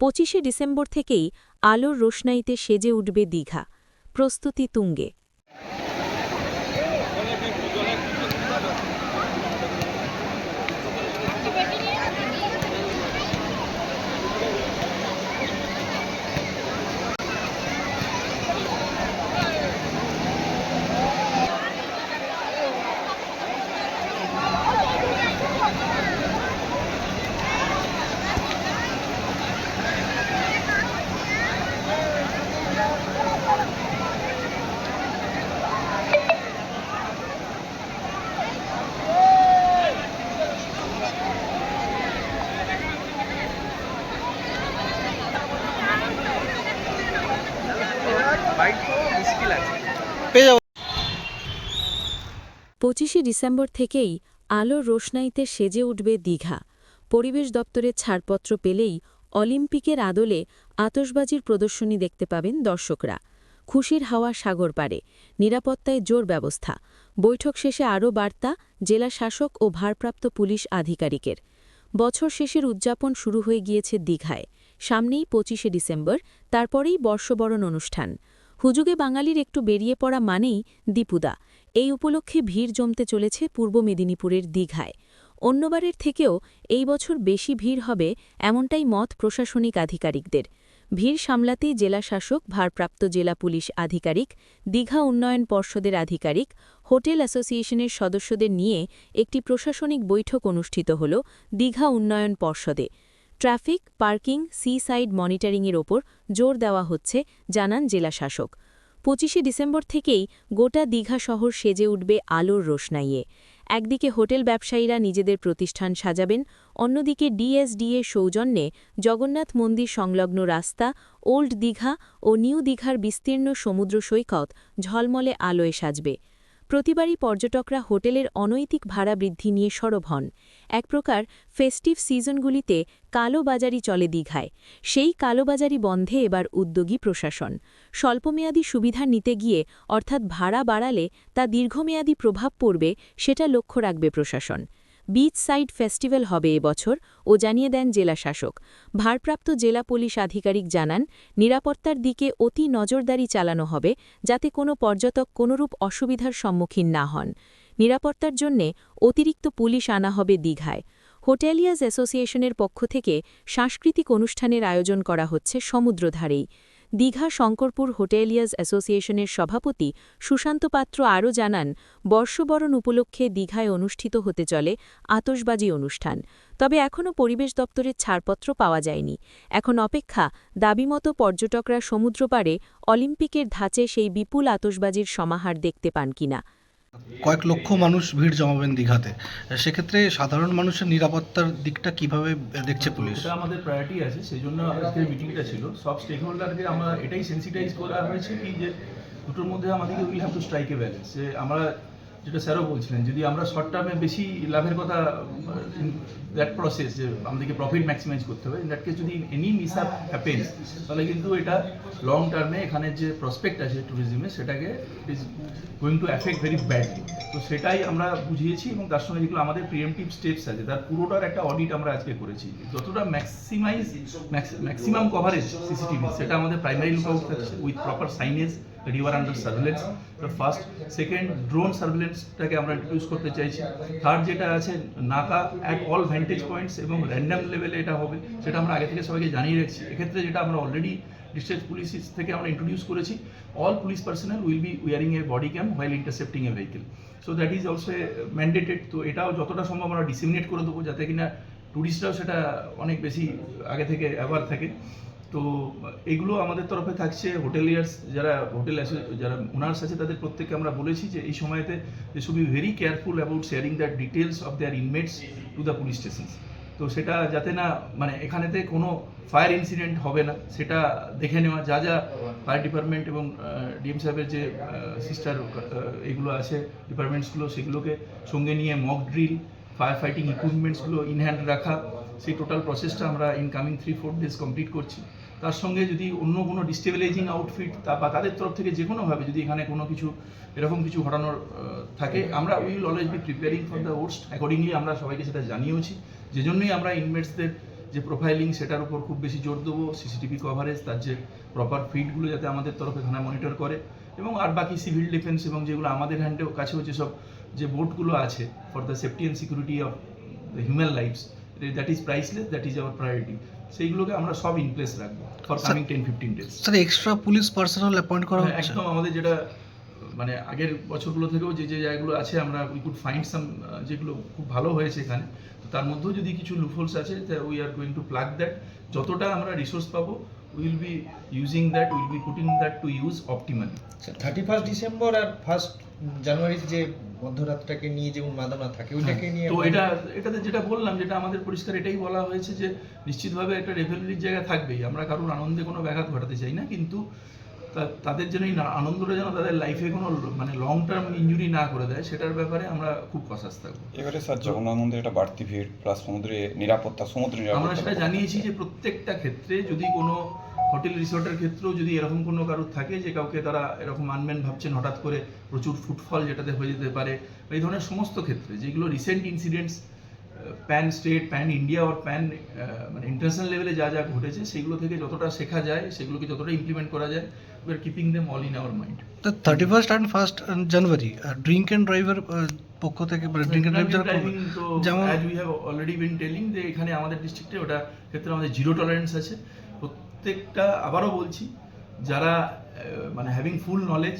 পঁচিশে ডিসেম্বর থেকেই আলোর রোশনাইতে সেজে উঠবে দীঘা। প্রস্তুতি তুঙ্গে। বাইক তো মুশকিল আছে। পেয়ে যাব। পঁচিশে ডিসেম্বর থেকেই আলোর রোশনাইতে সেজে উঠবে দীঘা। পরিবেশ দপ্তরের ছাড়পত্র পেলেই অলিম্পিকের আদলে আতসবাজির প্রদর্শনী দেখতে পাবেন দর্শকরা। খুশির হাওয়া সাগর পারে নিরাপত্তায় জোর ব্যবস্থা। বৈঠক শেষে আরও বার্তা জেলা শাসক ও ভারপ্রাপ্ত পুলিশ আধিকারিকের। বছর শেষের উদযাপন শুরু হয়ে গিয়েছে দীঘায়। সামনেই পঁচিশে ডিসেম্বর তারপরেই বর্ষবরণ অনুষ্ঠান। হুজুগে বাঙালির একটু বেরিয়ে পড়া মানেই দীপুদা। এই উপলক্ষে ভিড় জমতে চলেছে পূর্ব মেদিনীপুরের দীঘায়। অন্যবারের থেকেও এই বছর বেশি ভিড় হবে এমনটাই মত প্রশাসনিক আধিকারিকদের। ভিড় সামলাতেই জেলা শাসক, ভারপ্রাপ্ত জেলা পুলিশ আধিকারিক, দীঘা উন্নয়ন পর্ষদের আধিকারিক, হোটেল অ্যাসোসিয়েশনের সদস্যদের নিয়ে একটি প্রশাসনিক বৈঠক অনুষ্ঠিত হল দীঘা উন্নয়ন পর্ষদে। ট্রাফিক, পার্কিং সি সাইড মনিটরিংয়ের ওপর জোর দেওয়া হচ্ছে, জানান জেলা শাসক পঁচিশে ডিসেম্বর থেকেই গোটা দীঘা শহর সেজে উঠবে আলোর রোশনাইয়ে। একদিকে হোটেল ব্যবসায়ীরা নিজেদের প্রতিষ্ঠান সাজাবেন, অন্যদিকে ডিএসডিএ সৌজন্যে জগন্নাথ মন্দির সংলগ্ন রাস্তা, ওল্ড দীঘা ও নিউ দীঘার বিস্তীর্ণ সমুদ্র সৈকত ঝলমলে আলোয় সাজবে। প্রতিবারই পর্যটকরা হোটেলের অনৈতিক ভাড়া বৃদ্ধি নিয়ে সরব হন। এক প্রকার ফেস্টিভ সিজনগুলিতে কালোবাজারি চলে দীঘায়। সেই কালোবাজারি বন্ধে এবার উদ্যোগী প্রশাসন। স্বল্পমেয়াদী সুবিধা নিতে গিয়ে অর্থাৎ ভাড়া বাড়ালে তা দীর্ঘমেয়াদী প্রভাব পড়বে, সেটা লক্ষ্য রাখবে প্রশাসন। বিচ সাইড ফেস্টিভ্যাল হবে এবছর ও জানিয়ে দেন জেলা শাসক ভারপ্রাপ্ত জেলা পুলিশ আধিকারিক জানান, নিরাপত্তার দিকে অতি নজরদারি চালানো হবে যাতে কোনো পর্যটক কোনরূপ অসুবিধার সম্মুখীন না হন। নিরাপত্তার জন্যে অতিরিক্ত পুলিশ আনা হবে দীঘায়। হোটেলিয়ার্স অ্যাসোসিয়েশনের পক্ষ থেকে সাংস্কৃতিক অনুষ্ঠানের আয়োজন করা হচ্ছে সমুদ্রধারেই। দীঘা শঙ্করপুর হোটেলিয়ার্স অ্যাসোসিয়েশনের সভাপতি সুশান্ত পাত্র আরও জানান, বর্ষবরণ উপলক্ষে দীঘায় অনুষ্ঠিত হতে চলে আতসবাজি অনুষ্ঠান, তবে এখনও পরিবেশ দপ্তরের ছাড়পত্র পাওয়া যায়নি। এখন অপেক্ষা, দাবিমতো পর্যটকরা সমুদ্রপাড়ে অলিম্পিকের ধাঁচে সেই বিপুল আতসবাজির সমাহার দেখতে পান কিনা। কয়েক লক্ষ মানুষ ভিড় জমাবেন দীঘাতে। সেক্ষেত্রে সাধারণ মানুষের নিরাপত্তার দিকটা কীভাবে দেখছে পুলিশ? আমাদের প্রায়োরিটি আছে সেই জন্য আজকের মিটিংটা ছিল। সব স্টেক হোল্ডারকে আমরা এটাই সেন্সিটাইজ করা হয়েছে কি যে দুটোর মধ্যে আমাদেরকে will have to strike a balance যে আমরা যেটা স্যারও বলছিলেন, যদি আমরা শর্ট টার্মে বেশি লাভের কথা দ্যাট প্রসেস যে আমাদেরকে প্রফিট ম্যাক্সিমাইজ করতে হবে ইন দ্যাট কেস যদি এনি মিস আপ হ্যাপেন্স তাহলে কিন্তু এটা লং টার্মে এখানে যে প্রসপেক্ট আছে ট্যুরিজমে সেটাকে it is going to affect very badly তো সেটাই আমরা বুঝিয়েছি এবং তার সঙ্গে যেগুলো আমাদের প্রিএমটিভ স্টেপস আছে, তার পুরোটার একটা অডিট আমরা আজকে করেছি। যতটা ম্যাক্সিমাইজ ম্যাক্সিমাম কভারেজ সিসিটিভি সেটা আমাদের primary look out with proper signage that under are first second drone সার্ভেলেন্সটাকে আমরা ইন্ট্রোডিউস করতে চাইছি। থার্ড যেটা আছে নাকা অ্যাট অল ভ্যান্টেজ পয়েন্টস এবং র্যান্ডাম লেভেলে এটা হবে, সেটা আমরা আগে থেকে সবাইকে জানিয়ে রাখছি। এক্ষেত্রে যেটা আমরা অলরেডি ডিস্ট্রিক্ট পুলিশ থেকে আমরা ইন্ট্রোডিউস করেছি all police personnel will be wearing a body cam while intercepting a vehicle so that is also mandated তো এটাও যতটা সম্ভব আমরা ডিসিমিনেট করে দেবো, যাতে কিনা ট্যুরিস্টরাও সেটা অনেক বেশি আগে থেকে অ্যাওয়ার থাকে। তো এগুলো আমাদের তরফে থাকছে। হোটেলিয়ার্স যারা, হোটেল যারা ওনার্স আছে, তাদের প্রত্যেককে আমরা বলেছি যে এই সময়তে they should be very careful about sharing the details of their inmates to the police station তো সেটা যাতে না মানে এখানেতে কোনো ফায়ার ইনসিডেন্ট হবে না, সেটা দেখে নেওয়া, যা যা ফায়ার ডিপার্টমেন্ট এবং ডিএম সাহেবের যে সিস্টার এগুলো আছে ডিপার্টমেন্টসগুলো সেগুলোকে সঙ্গে নিয়ে মক ড্রিল ফায়ার ফাইটিং ইকুইপমেন্টসগুলো ইন হ্যান্ড রাখা, সেই টোটাল প্রসেসটা আমরা incoming three four days complete করছি। তার সঙ্গে যদি অন্য কোনো ডিস্টেবিলাইজিং আউটফিট তা বা তাদের তরফ থেকে যে কোনোভাবে যদি এখানে কোনো কিছু, এরকম কিছু ঘটানোর থাকে, আমরা will always be preparing for the worst accordingly আমরা সবাইকে সেটা জানিয়েওছি। যে জন্যই আমরা ইনমেটসদের যে প্রোফাইলিং সেটার উপর খুব বেশি জোর দেবো। সিসিটিভি কভারেজ তার যে প্রপার ফিডগুলো যাতে আমাদের তরফে থানা মনিটর করে। এবং আর বাকি সিভিল ডিফেন্স এবং যেগুলো আমাদের হ্যান্ডে কাছেও যেসব যে বোর্ডগুলো আছে for the safety and security of the human lives that is priceless that is our priority সেইগুলোকে আমরা সব ইন প্লেস রাখব for coming ten fifteen days sir extra police personnel appoint করা হ্যাঁ, একদম আমাদের যেটা মানে আগের বছরগুলো থেকেও যে যে জায়গাগুলো আছে আমরা উই কুড ফাইন্ড সাম যেগুলো খুব ভালো হয়েছে এখানে। তো তার মধ্যেও যদি কিছু লুফোলস আছে we are going to plug that যতটা আমরা রিসোর্স পাবো will be using that will be putting that to use optimally thirty first December R first জানুয়ারির যে মধ্যরাতটাকে নিয়ে যে উন্মাদনা থাকে ওইটাকে নিয়ে তো এটা এটাতে যেটা বললাম যেটা আমাদের পরিষ্কার এটাই বলা হয়েছে যে নিশ্চিতভাবে একটা রেভেলরির জায়গা থাকবেই। আমরা কারোর আনন্দে কোনো ব্যাঘাত ঘটাতে চাই না কিন্তু তাদের জন্য এই না- আনন্দটা যেন তাদের লাইফে কোনো মানে লং টার্ম ইনজুরি না করে দেয় সেটার ব্যাপারে আমরা খুব কসাস থাকব। এবারে স্যার জগন্নাথ মন্দিরে একটা বাড়তি ভিড় প্লাস সমুদ্রে নিরাপত্তা সমুদ্র আমরা সেটা জানিয়েছি যে প্রত্যেকটা ক্ষেত্রে যদি কোনো হোটেল রিসোর্টের ক্ষেত্রেও যদি এরকম কোনো কারোর থাকে যে কাউকে তারা এরকম আনমেন ভাবছেন হঠাৎ করে প্রচুর ফুটফল যেটাতে হয়ে যেতে পারে এই ধরনের সমস্ত ক্ষেত্রে যেগুলো recent incidents pan state pan India or pan মানে ইন্টারন্যাশনাল লেভেলে যা যা ঘটেছে সেগুলো থেকে যতটা শেখা যায় সেগুলোকে যতটা ইমপ্লিমেন্ট করা যায় we are keeping them all in our mind thirty first and first January drink and ড্রাইভের পক্ষ থেকে ড্রিঙ্ক অ্যান্ড ড্রাইভ যারা যেমন as we have already been telling যে এখানে আমাদের ডিস্ট্রিক্টে ওটা ক্ষেত্রে আমাদের জিরো টলারেন্স আছে। প্রত্যেকটা আবারও বলছি যারা মানে হ্যাভিং ফুল নলেজ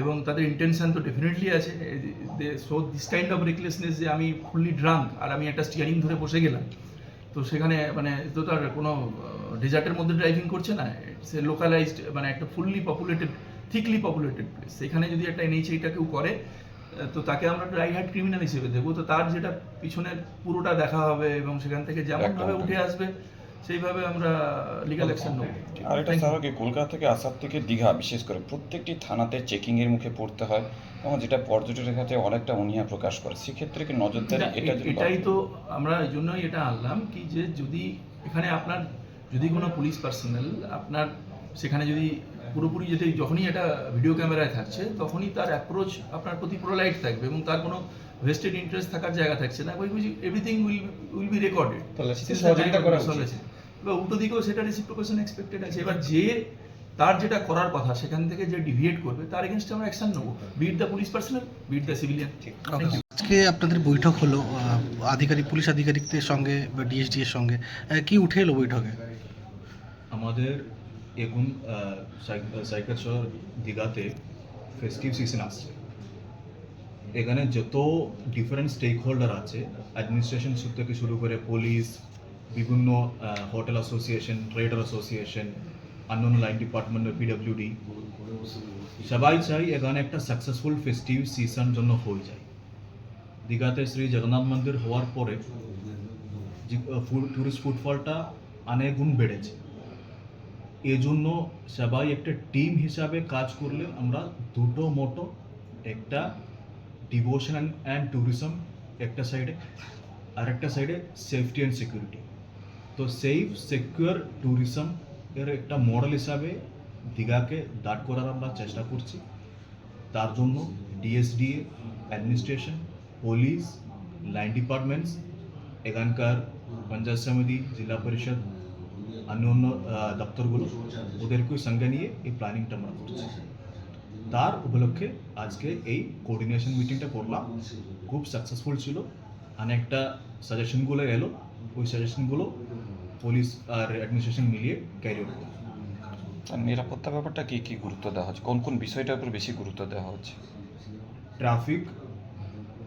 এবং তাদের ইন্টেনশন তো ডেফিনেটলি আছে they so this kind of recklessness যে আমি ফুললি ড্রাঙ্ক আর আমি একটা স্টিয়ারিং ধরে বসে গেলাম তো সেখানে মানে তো তার কোনো ডেজার্টের মধ্যে ড্রাইভিং করছে না সে লোকালাইজড মানে একটা fully populated thickly populated place সেখানে যদি একটা এনএইচ এইটা কেউ করে তো তাকে আমরা ড্রাই হার্ট ক্রিমিনাল হিসেবে দেবো তো তার যেটা পিছনের পুরোটা দেখা হবে এবং সেখান থেকে যেমনভাবে উঠে আসবে সেইভাবে আমরা লিগাল অ্যাকশন নেব। আর এটা Thank স্যার আগে কলকাতা থেকে আসার থেকে দীঘা বিশেষ করে প্রত্যেকটি থানাতে চেকিং এর মুখে পড়তে হয়। এবং যেটা পর্যটকের কাছে অনেকটা অনীহা প্রকাশ করে সেক্ষেত্রে কি নজরদারি এটা এটাই তো আমরা এই জন্যই এটা আনলাম কি যে যদি এখানে আপনার যদি কোনো পুলিশ পার্সোনাল আপনার সেখানে যদি পুরোপুরি যেতে যখনই এটা ভিডিও ক্যামেরায় থাকছে তখনই তার অ্যাপ্রোচ আপনার প্রতি প্রোলাইট থাকবে এবং তার কোনো ভেস্টেড ইন্টারেস্ট থাকার জায়গা থাকছে না। Everything will will be recorded এবার উল্টো দিকেও সেটা রেসিপ্রোকেশন এক্সপেক্টেড আছে। এবার যে তার যেটা করার কথা সেখান থেকে যে ডিভিয়েট করবে তার এগেনস্টে আমরা অ্যাকশন নেব। Beat the police personnel beat the civilian. আজকে আপনাদের বৈঠক হলো আধিকারিক পুলিশ আধিকারিকদের সঙ্গে বা ডিএসডি এর সঙ্গে কি উঠে এলো বৈঠকে? আমাদের এখন সাইকেশ্বর দীঘাতে ফেস্টিভ সিজন আসছে। এখানে যত ডিফারেন্ট স্টেক হোল্ডার আছে অ্যাডমিনিস্ট্রেশন থেকে শুরু করে পুলিশ বিভিন্ন হোটেল অ্যাসোসিয়েশন ট্রেডার অ্যাসোসিয়েশন অন্যান্য লাইন ডিপার্টমেন্ট পিডব্লিউডি সবাই চাই এখানে একটা সাকসেসফুল ফেস্টিভ সিজন জন্য হয়ে যায়। দীঘাতে শ্রী জগন্নাথ মন্দির হওয়ার পরে টুরিস্ট ফুটফলটা অনেক গুণ বেড়েছে। এই জন্য সবাই একটা টিম হিসাবে কাজ করলে আমরা দুটো মোটো, একটা ডিভোশন অ্যান্ড ট্যুরিজম একটা সাইডে আর একটা সাইডে সেফটি অ্যান্ড সিকিউরিটি তো সেফ সিকিউর ট্যুরিজম এর একটা মডেল হিসাবে দীঘাকে দাঁড় করার আমরা চেষ্টা করছি। তার জন্য DSDA administration police line departments এখানকার পঞ্চায়েত সমিতি, জেলা পরিষদ অন্য অন্য দপ্তরগুলো ওদেরকে সঙ্গে নিয়ে এই প্ল্যানিংটা আমরা করছি। তার উপলক্ষে আজকে এই কোঅর্ডিনেশন মিটিংটা করলাম। খুব সাকসেসফুল ছিল। অনেকটা সাজেশনগুলো এলো। ওই সাজেশনগুলো পুলিশ আর অ্যাডমিনিস্ট্রেশন মিলিয়ে ক্যারি আউট করব আর নিরাপত্তা ব্যাপারটা কি কি গুরুত্ব দেওয়া হচ্ছে? কোন কোন বিষয়টার উপর বেশি গুরুত্ব দেওয়া হচ্ছে? ট্রাফিক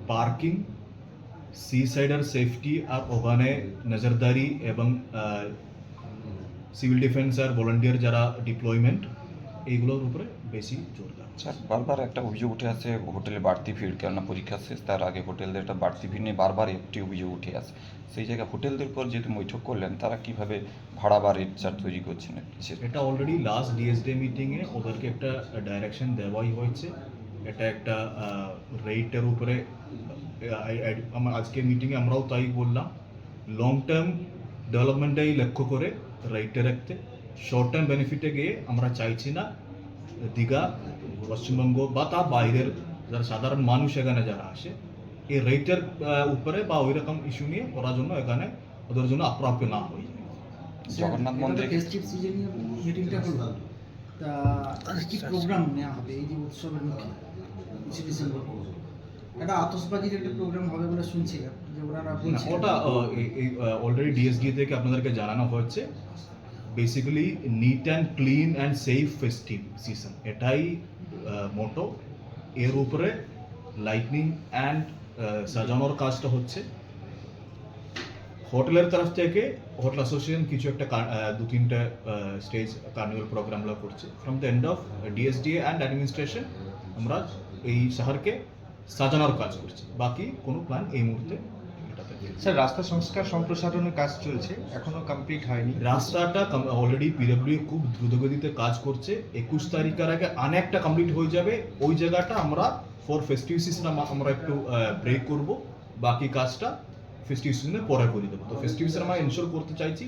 পার্কিং সি সাইডার সেফটি আর ওখানে নজরদারি এবং সিভিল ডিফেন্স আর ভলান্টিয়ার যারা ডিপ্লয়মেন্ট এইগুলোর উপরে বেশি জোর দেওয়া স্যার বারবার একটা অভিযোগ উঠে আসে হোটেলে বাড়তি ভিড় কেননা পরীক্ষা শেষ তার আগে হোটেলদের একটা বাড়তি ভিড় নিয়ে বারবার একটি অভিযোগ উঠে আসে। সেই জায়গায় হোটেলদের উপর যেহেতু বৈঠক করলেন তারা কীভাবে ভাড়া বা রেট চার্ট তৈরি করছেন? এটা অলরেডি লাস্ট ডিএসডে মিটিংয়ে ওদেরকে একটা ডাইরেকশন দেওয়াই হয়েছে। এটা একটা রেটের উপরে আজকে মিটিংয়ে আমরাও তাই বললাম। লং টার্ম ডেভেলপমেন্টটাই লক্ষ্য করে রেটে রাখতে। শর্ট টার্ম বেনিফিটে গিয়ে আমরা চাইছি না দীঘা পশ্চিমবঙ্গ বা তার বাইরের যারা সাধারণ মানুষ এখানে যারা আসে এই রেটের উপরে বা ওই রকম ইস্যু নিয়ে ওরা জন্য এখানে ওদের জন্য অপ্রাপ্য না হয়ে যায়। জগন্নাথ মন্দিরে ফেস্টিভ সিজনে মিটিংটা হলো তা কি প্রোগ্রাম নেওয়া হবে এই যে উৎসবের মুখে? পঁচিশে ডিসেম্বর একটা আতসবাজির একটা প্রোগ্রাম হবে বলে শুনছিলাম। ওনারা ওটা অলরেডি ডিএসডি থেকে আপনাদেরকে জানানো হচ্ছে basically neat and clean and safe festive season এটাই মোটো এর উপরে লাইটনিং অ্যান্ড সাজানোর কাজটা হচ্ছে। হোটেলের তরফ থেকে হোটেল অ্যাসোসিয়েশন কিছু একটা দু তিনটা স্টেজ কার্নিভাল প্রোগ্রামগুলো করছে। From the end of DSDA and administration আমরা এই শহরকে সাজানোর কাজ করছি। বাকি কোনো প্ল্যান এই মুহূর্তে। স্যার, রাস্তা সংস্কার সম্প্রসারণের কাজ চলছে, এখনও কমপ্লিট হয়নি। রাস্তাটা অলরেডি পিডব্লিউ খুব দ্রুতগতিতে কাজ করছে। একুশ তারিখের আগে অনেকটা কমপ্লিট হয়ে যাবে। ওই জায়গাটা আমরা ফর ফেস্টিভ সিজন আমরা একটু ব্রেক করব। বাকি কাজটা ফেস্টিভ সিজনে পরে করে দেবো। তো ফেস্টিভ সিজন আমরা ইনশোর করতে চাইছি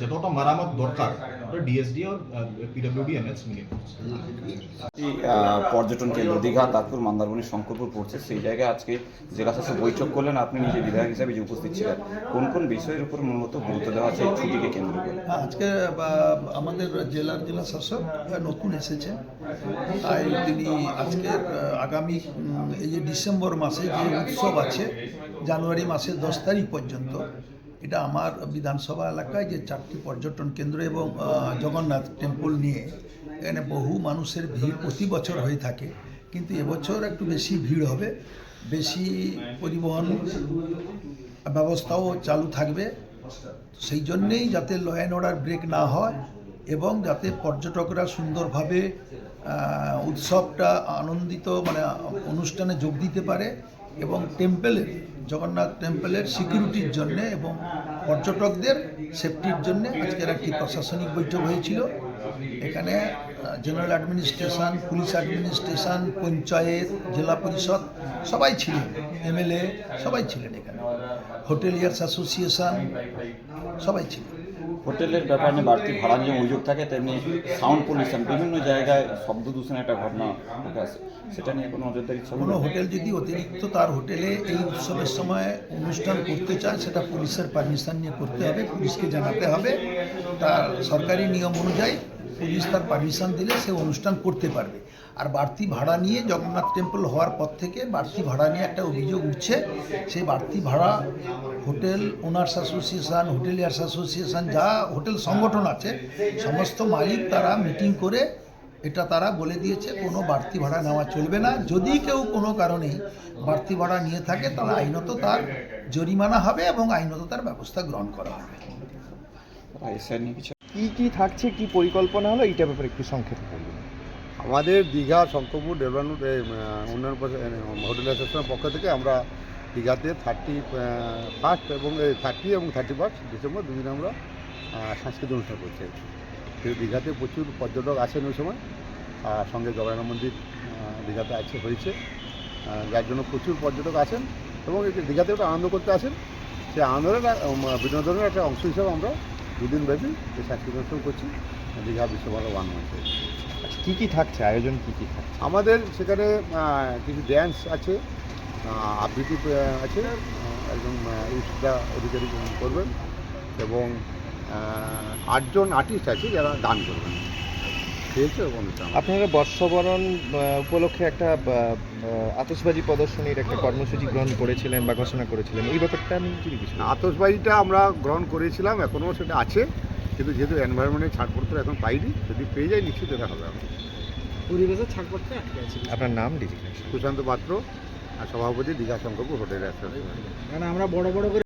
যতটা মারামত দরকার ডিএসডি আর পিডব্লিউডি এনএস মিলে করছে। পর্যটন কেন্দ্র দীঘা তাজপুর মন্দারমণি শঙ্করপুর পড়ছে। সেই জায়গায় আজকে জেলা শাসক বৈঠক করলেন। আপনি নিজে বিধায়ক হিসাবে যে উপস্থিত ছিলেন কোন কোন বিষয়ের উপর মূলত গুরুত্ব দেওয়া আছে ছুটিকে কেন্দ্র করে? আজকে আমাদের জেলার জেলা শাসক নতুন এসেছে তাই তিনি আজকের আহ, আগামী এই যে ডিসেম্বর মাসে যে উৎসব আছে জানুয়ারি মাসের দশ তারিখ পর্যন্ত এটা আমার বিধানসভা এলাকায় যে চারটি পর্যটন কেন্দ্র এবং জগন্নাথ টেম্পল নিয়ে এখানে বহু মানুষের ভিড় প্রতি বছর হয়ে থাকে, কিন্তু এবছর একটু বেশি ভিড় হবে, বেশি পরিবহন ব্যবস্থাও চালু থাকবে। সেই জন্যেই যাতে ল অ্যান্ড অর্ডার ব্রেক না হয় এবং যাতে পর্যটকরা সুন্দরভাবে উৎসবটা আনন্দিত মানে অনুষ্ঠানে যোগ দিতে পারে এবং টেম্পেলের জগন্নাথ টেম্পেলের সিকিউরিটির জন্য এবং পর্যটকদের সেফটির জন্য আজকের একটি প্রশাসনিক বৈঠক হয়েছিল। এখানে general administration police administration panchayat জেলা পরিষদ সবাই ছিলেন এমএলএ সবাই ছিলেন এখানে। হোটেলিয়ার্স অ্যাসোসিয়েশন সবাই ছিলেন। হোটেলের ব্যাপারে বাড়তি ভাড়া নিয়ে অভিযোগ থাকে তেমনি সাউন্ড পলিউশন বিভিন্ন জায়গায় শব্দ দূষণের একটা ঘটনা উঠে আসে সেটা নিয়ে কোনো নজরদারি কোনো হোটেল যদি অতিরিক্ত তার হোটেলে এই উৎসবের সময় অনুষ্ঠান করতে চায় সেটা পুলিশের পারমিশন নিয়ে করতে হবে পুলিশকে জানাতে হবে। তার সরকারি নিয়ম অনুযায়ী পুলিশ তার পারমিশন দিলে সে অনুষ্ঠান করতে পারবে। আর বাড়তি ভাড়া নিয়ে জগন্নাথ টেম্পল হওয়ার পর থেকে বাড়তি ভাড়া নিয়ে একটা অভিযোগ উঠছে সেই বাড়তি ভাড়া hotel owners association hoteliers association যা হোটেল সংগঠন আছে, সমস্ত মালিক তারা মিটিং করে এটা তারা বলে দিয়েছে, কোনো বাড়তি ভাড়া নেওয়া চলবে না। যদি কেউ কোনো কারণে বাড়তি ভাড়া নিয়ে থাকে, তাহলে আইনত তার জরিমানা হবে এবং আইনত তার ব্যবস্থা গ্রহণ করা হবে। কি কি থাকছে, কি পরিকল্পনা হলো, এইটা ব্যাপারে একটু সংক্ষেপে বলবেন। আমাদের দীঘা, শঙ্করপুর ডেভেলপমেন্ট উন্নয়ন হোটেল অ্যাসোসিয়েশনের পক্ষ থেকে আমরা দীঘাতে থার্টি ফার্স্ট এবং থার্টি এবং থার্টি ফার্স্ট ডিসেম্বর দুদিন আমরা সাংস্কৃতিক অনুষ্ঠান করছি দীঘাতে প্রচুর পর্যটক আসেন ওই সময়, আর সঙ্গে জগন্নাথ মন্দির দীঘাতে আছে, হয়েছে। যার জন্য প্রচুর পর্যটক আসেন এবং দীঘাতে একটা আনন্দ করতে আসেন। সেই আনন্দের বিনোদনের একটা অংশ হিসাবে আমরা দুদিন ব্যাপী এই অনুষ্ঠান করছি দীঘা বিশ্বভারত ওয়ান মঞ্চে আচ্ছা কি কি থাকছে? আয়োজন কি কি থাকছে? আমাদের সেখানে কিছু ড্যান্স আছে আবৃত্তি আছে একজন ইউসুফদা অধিকারী করবেন এবং আটজন আর্টিস্ট আছে যারা গান করবেন। আপনারা বর্ষবরণ উপলক্ষে একটা আতশবাজি প্রদর্শনীর একটা কর্মসূচি গ্রহণ করেছিলেন বা ঘোষণা করেছিলেন। এই ব্যাপারটা আমি যদি কিছু আতসবাজিটা আমরা গ্রহণ করেছিলাম এখনও সেটা আছে। কিন্তু যেহেতু এনভায়রনমেন্টের ছাড়পত্র এখন পাইনি যদি পেয়ে যাই নিশ্চিত এটা হবে পরিবেশের ছাড়পত্রে আটকে আছে আপনার নাম ডিজিগ্নেশন সুশান্ত পাত্র আর সভাপতি দীঘা শঙ্করপুর হোটেল অ্যাসোসিয়েশন আমরা বড় বড় করে